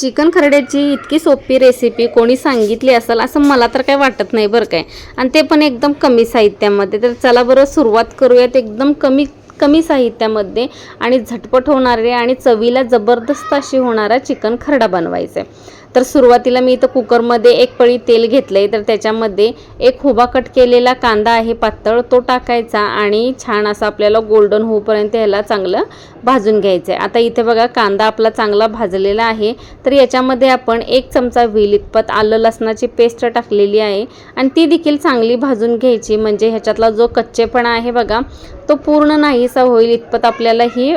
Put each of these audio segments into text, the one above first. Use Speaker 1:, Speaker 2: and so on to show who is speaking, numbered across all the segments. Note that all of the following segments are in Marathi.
Speaker 1: चिकन खरड्याची इतकी सोपी रेसिपी कोणी सांगितली असेल असं मला तर काय वाटत नाही बरं काय. आणि ते पण एकदम कमी साहित्यामध्ये. तर चला बरं सुरुवात करूयात एकदम कमी कमी साहित्यामध्ये आणि झटपट होणारे आणि चवीला जबरदस्त अशी होणारा चिकन खरडा बनवायचा आहे तर सुरुवातीला मी इथं कुकरमध्ये एक पळी तेल घेतलं आहे तर त्याच्यामध्ये एक हुबा कट केलेला कांदा आहे पातळ तो टाकायचा आणि छान असा आपल्याला गोल्डन होऊपर्यंत ह्याला चांगलं भाजून घ्यायचं आहे आता इथे बघा कांदा आपला चांगला भाजलेला आहे तर याच्यामध्ये आपण एक चमचा व्हील इतपत आलं लसणाची पेस्ट टाकलेली आहे आणि ती देखील चांगली भाजून घ्यायची. म्हणजे ह्याच्यातला जो कच्चेपणा आहे बघा तो पूर्ण नाहीसा होईल इतपत आपल्याला ही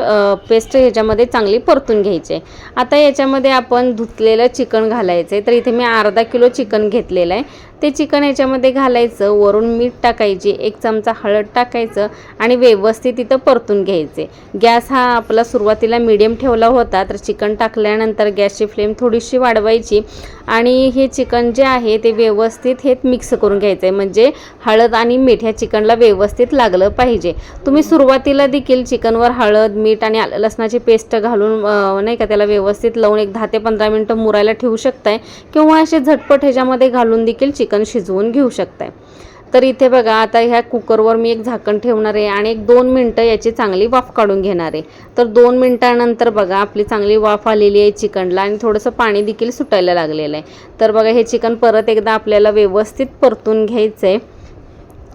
Speaker 1: पेस्ट ह्याच्यामध्ये चांगली परतून घ्यायची आहे आता याच्यामध्ये आपण धुतलेलं चिकन घालायचं आहे तर इथे मी अर्धा किलो चिकन घेतलेलं आहे. ते चिकन याच्यामध्ये घालायचं वरून मीठ टाकायची एक चमचा हळद टाकायचं आणि व्यवस्थित इथं परतून घ्यायचे. गॅस हा आपला सुरुवातीला मिडियम ठेवला होता तर चिकन टाकल्यानंतर गॅसची फ्लेम थोडीशी वाढवायची आणि हे चिकन जे आहे ते व्यवस्थित हे मिक्स करून घ्यायचं आहे म्हणजे हळद आणि मीठ ह्या चिकनला व्यवस्थित लागलं पाहिजे. तुम्ही सुरुवातीला देखील चिकनवर हळद मीठ आणि लसणाची पेस्ट घालून नाही का त्याला व्यवस्थित लावून एक दहा ते पंधरा मिनटं मुरायला ठेवू शकताय. किंवा असे झटपट ह्याच्यामध्ये घालून देखील चिकन चिकन शिजवून घेऊ शकताय. तर इथे बघा आता ह्या कुकरवर मी एक झाकण ठेवणार आहे आणि एक दोन मिनटं याची चांगली वाफ काढून घेणार आहे. तर दोन मिनटानंतर बघा आपली चांगली वाफ आलेली आहे चिकनला आणि थोडंसं पाणी देखील सुटायला लागलेलं आहे. तर बघा हे चिकन परत एकदा आपल्याला व्यवस्थित परतून घ्यायचं आहे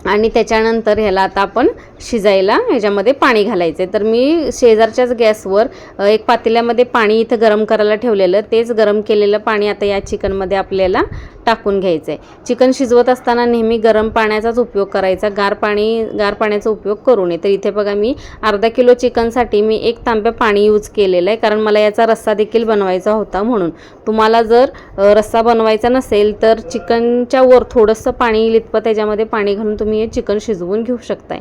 Speaker 1: आणि त्याच्यानंतर ह्याला आता आपण शिजायला ह्याच्यामध्ये पाणी घालायचं आहे तर मी शेजारच्याच गॅसवर एक पातेल्यामध्ये पाणी इथं गरम करायला ठेवलेलं. तेच गरम केलेलं पाणी आता या चिकनमध्ये आपल्याला टाकून घ्यायचं आहे चिकन शिजवत असताना नेहमी गरम पाण्याचाच उपयोग करायचा गार पाणी गार पाण्याचा उपयोग करू नये. तर इथे बघा मी अर्धा किलो चिकनसाठी मी एक तांब्या पाणी यूज केलेलं आहे कारण मला याचा रस्सा देखील बनवायचा होता म्हणून. तुम्हाला जर रस्सा बनवायचा नसेल तर चिकनच्या वर थोडंसं पाणी लितपत त्याच्यामध्ये पाणी घालून तुम्ही हे चिकन शिजवून घेऊ शकताय.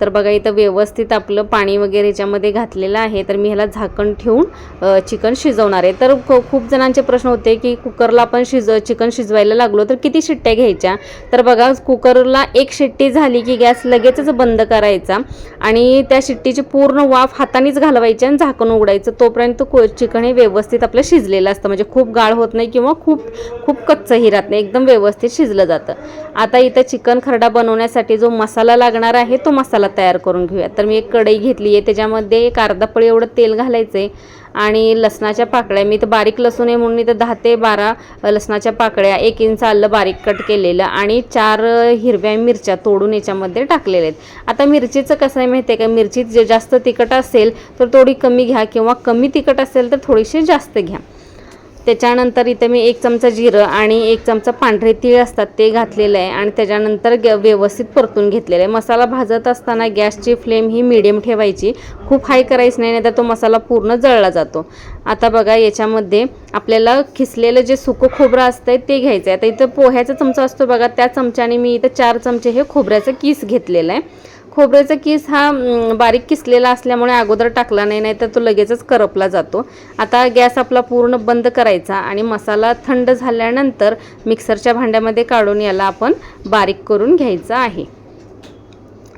Speaker 1: तर बघा इथं व्यवस्थित आपलं पाणी वगैरे याच्यामध्ये घातलेलं आहे. तर मी ह्याला झाकण ठेवून चिकन शिजवणार आहे. तर खूप जणांचे प्रश्न होते की कुकरला आपण शिज चिकन शिजवायला लागलो तर किती शिट्ट्या घ्यायच्या? तर बघा कुकरला एक शिट्टी झाली की गॅस लगेचच बंद करायचा आणि त्या शिट्टीची पूर्ण वाफ हातानेच घालवायची आणि झाकण उघडायचं. तोपर्यंत को चिकन हे व्यवस्थित आपलं शिजलेलं असतं. म्हणजे खूप गाळ होत नाही किंवा खूप खूप कच्चंही राहत नाही. एकदम व्यवस्थित शिजलं जातं. आता इथं चिकन खरडा बनवण्यासाठी जो मसाला लागणार आहे तो मसाला तयार करून घेऊया. तर मी एक कढई घेतली आहे. त्याच्यामध्ये एक अर्धा पळी एवढं तेल घालायचं आहे आणि लसणाच्या पाकळ्या. मी तर बारीक लसूण आहे म्हणून मी तर दहा ते बारा लसणाच्या पाकळ्या एक इंच आलं बारीक कट केलेलं आणि चार हिरव्या मिरच्या तोडून याच्यामध्ये टाकलेल्या आहेत. आता मिरचीचं कसं आहे माहिती आहे का? मिरची जे जास्त तिखट असेल तर थोडी कमी घ्या किंवा कमी तिखट असेल तर थोडीशी जास्त घ्या. त्याच्यानंतर इथे मी एक चमचा जिरं आणि एक चमचा पांढरे तीळ असतात ते घातलेलं आहे. आणि त्याच्यानंतर ग व्यवस्थित परतून घेतलेलं आहे. मसाला भाजत असताना गॅसची फ्लेम ही मिडियम ठेवायची. खूप हाय करायची नाही तर तो मसाला पूर्ण जळला जातो. आता बघा याच्यामध्ये आपल्याला खिसलेलं जे सुकं खोबरं असतं आहे ते घ्यायचं आहे आता इथं पोह्याचा चमचा असतो बघा. त्या चमच्याने मी इथं चार चमचे हे खोबऱ्याचं किस घेतलेलं आहे. खोबऱ्याचा किस हा बारीक किसलेला असल्यामुळे अगोदर टाकला नाही नाही तर तो लगेचच करपला जातो. आता गॅस आपला पूर्ण बंद करायचा आणि मसाला थंड झाल्यानंतर मिक्सरच्या भांड्यामध्ये काढून याला आपण बारीक करून घ्यायचा आहे.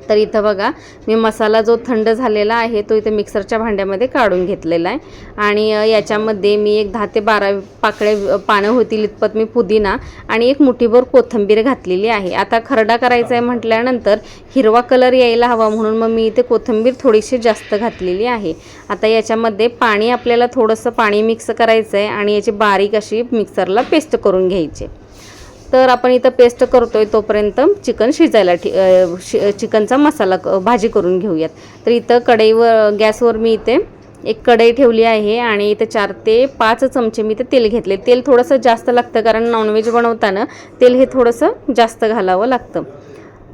Speaker 1: तर इथं बघा मी मसाला जो थंड झालेला आहे तो इथं मिक्सरच्या भांड्यामध्ये काढून घेतलेला आहे. आणि याच्यामध्ये मी एक दहा ते बारा पाकळे पानं होतील इतपत मी पुदिना आणि एक मुठीभर कोथिंबीर घातलेली आहे. आता खरडा करायचा आहे म्हटल्यानंतर हिरवा कलर यायला हवा म्हणून मग मी इथे कोथिंबीर थोडीशी जास्त घातलेली आहे. आता याच्यामध्ये पाणी आपल्याला थोडंसं पाणी मिक्स करायचं आहे आणि याची बारीक अशी मिक्सरला पेस्ट करून घ्यायची. तर आपण इथं पेस्ट करतोय तोपर्यंत चिकन शिजायला ठी शि चिकनचा मसाला क- भाजी करून घेऊयात. तर इथं कढईवर गॅसवर मी इथे एक कढई ठेवली आहे आणि इथं चार ते पाच चमचे मी इथं तेल घेतले तेल थोडंसं जास्त लागतं कारण नॉनव्हेज बनवताना तेल हे थोडंसं जास्त घालावं लागतं.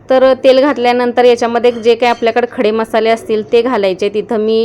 Speaker 1: तर तेल घातल्यानंतर याच्यामध्ये जे काही आपल्याकडे खडे मसाले असतील ते घालायचे. तिथं मी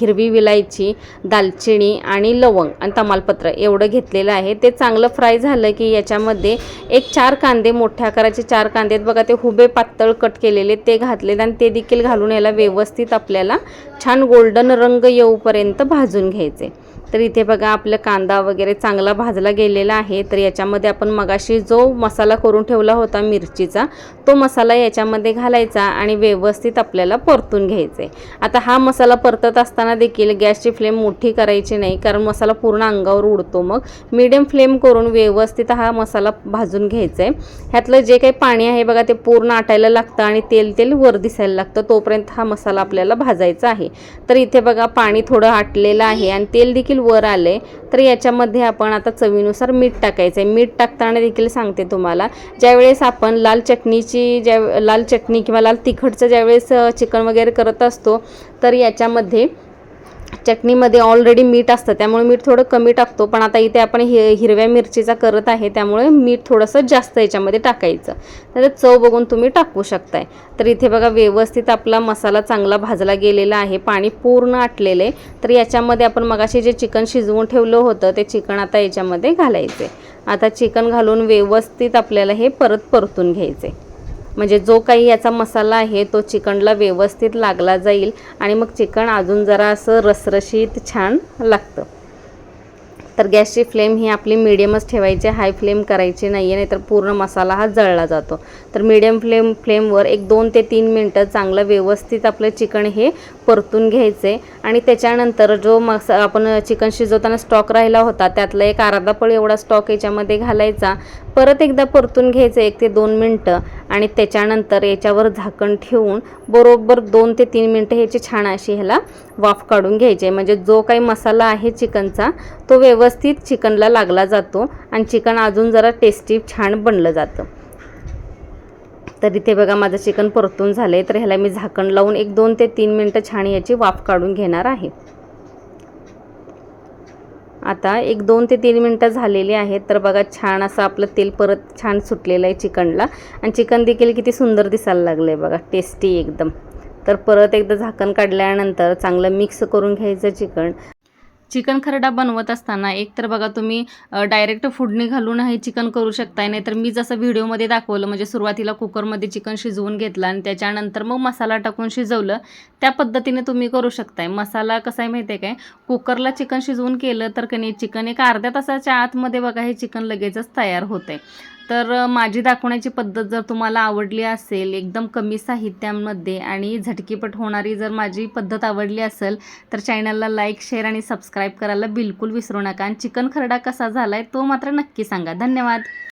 Speaker 1: हिरवी विलायची दालचिनी आणि लवंग आणि तमालपत्र एवढं घेतलेलं आहे. ते चांगलं फ्राय झालं की याच्यामध्ये एक चार कांदे मोठ्या आकाराचे चार कांदे आहेत. बघा ते हुबे पातळ कट केलेले ते घातलेत आणि ते देखील घालून याला व्यवस्थित आपल्याला छान गोल्डन रंग येऊपर्यंत भाजून घ्यायचे. तर इथे बघा आपला कांदा वगैरे चांगला भाजला गेलेला आहे. तर याच्यामध्ये आपण मगाशी जो मसाला करून ठेवला होता मिरचीचा तो मसाला मसाला याच्यामध्ये घालायचा आणि व्यवस्थित आपल्याला परतून घ्यायचा. आहे आता हा मसाला परतत असताना देखील गॅसची फ्लेम मोठी करायची नाही कारण मसाला पूर्ण अंगावर उडतो मग. मीडियम फ्लेम करून व्यवस्थित हा मसाला भाजून घ्यायचा आहे ह्यातलं जे काही पाणी आहे बघा ते पूर्ण आटायला लागतं आणि तेल तेल वर दिसायला लागतं. तोपर्यंत हा मसाला आपल्याला भाजायचा आहे. तर इथे बघा पाणी थोडं आटलेलं आहे आणि तेल देखील वर आलं आहे तर याच्यामध्ये आपण आता चवीनुसार मीठ टाकायचं आहे. मीठ टाकताना देखील सांगते तुम्हाला ज्यावेळेस आपण लाल चटणीची ज्या लाल चटणी किंवा लाल तिखटचं ज्यावेळेस चिकन वगैरे करत असतो तर याच्यामध्ये चटणीमध्ये ऑलरेडी मीठ असतं त्यामुळे मीठ थोडं कमी टाकतो. पण आता इथे आपण हि हिरव्या मिरचीचा करत आहे त्यामुळे मीठ थोडंसं जास्त याच्यामध्ये टाकायचं. तर चव बघून तुम्ही टाकू शकताय. तर इथे बघा व्यवस्थित आपला मसाला चांगला भाजला गेलेला आहे. पाणी पूर्ण आटलेलं. आहे तर याच्यामध्ये आपण मगाशी जे चिकन शिजवून ठेवलं होतं ते चिकन आता याच्यामध्ये घालायचे आता चिकन घालून व्यवस्थित आपल्याला हे परत परतून घ्यायचे म्हणजे जो काही याचा मसाला आहे तो चिकनला व्यवस्थित लागला जाईल आणि मग चिकन अजून जरा असं रसरशीत छान लागतं. तर गॅसची फ्लेम ही आपली मिडियमच ठेवायची हाय फ्लेम करायची नाही आहे नाहीतर पूर्ण मसाला हा जळला जातो. तर मिडियम फ्लेम फ्लेमवर एक दोन ते तीन मिनटं चांगलं व्यवस्थित आपलं चिकन हे परतून घ्यायचे आणि त्याच्यानंतर जो मसा आपण चिकन शिजवताना स्टॉक राहिला होता त्यातला एक अर्धा पळ एवढा स्टॉक याच्यामध्ये घालायचा. परत एकदा परतून घ्यायचं एक ते दोन मिनटं आणि त्याच्यानंतर याच्यावर झाकण ठेवून बरोबर दोन ते तीन मिनटं ह्याची छान अशी ह्याला वाफ काढून घ्यायची. आहे म्हणजे जो काही मसाला आहे चिकनचा तो व्यवस्थित चिकनला लागला जातो आणि चिकन अजून जरा टेस्टी छान बनलं जातं. तर इथे बघा माझं चिकन परतून झालं आहे तर ह्याला मी झाकण लावून एक दोन ते तीन मिनटं छान याची वाफ काढून घेणार आहे. आता एक दोन ते तीन मिनटं झालेली आहेत तर बघा छान असं आपलं तेल परत छान सुटलेलं आहे चिकनला. आणि चिकन देखील किती सुंदर दिसायला लागलं आहे बघा टेस्टी एकदम. तर परत एकदा झाकण काढल्यानंतर चांगलं मिक्स करून घ्यायचं चिकन. चिकन खरडा बनवत असताना एक तर बघा तुम्ही डायरेक्ट फुडणी घालून हे चिकन करू शकताय. नाहीतर मी जसं व्हिडिओमध्ये दाखवलं म्हणजे सुरुवातीला कुकरमध्ये चिकन शिजवून घेतलं आणि त्याच्यानंतर मग मसाला टाकून शिजवलं त्या पद्धतीने तुम्ही करू शकताय. मसाला कसा आहे माहिती आहे काय? कुकरला चिकन शिजवून केलं तर कणी चिकन एका अर्ध्या तासाच्या आतमध्ये बघा हे चिकन लगेचच तयार होते तर माझी दाखवण्याची पद्धत जर तुम्हाला आवडली असेल एकदम कमी साहित्यामध्ये आणि झटकीपट होणारी जर माझी पद्धत आवडली असेल तर चॅनलला लाईक शेअर आणि सबस्क्राईब करायला बिलकुल विसरू नका. आणि चिकन खरडा कसा झाला आहे तो मात्र नक्की सांगा. धन्यवाद.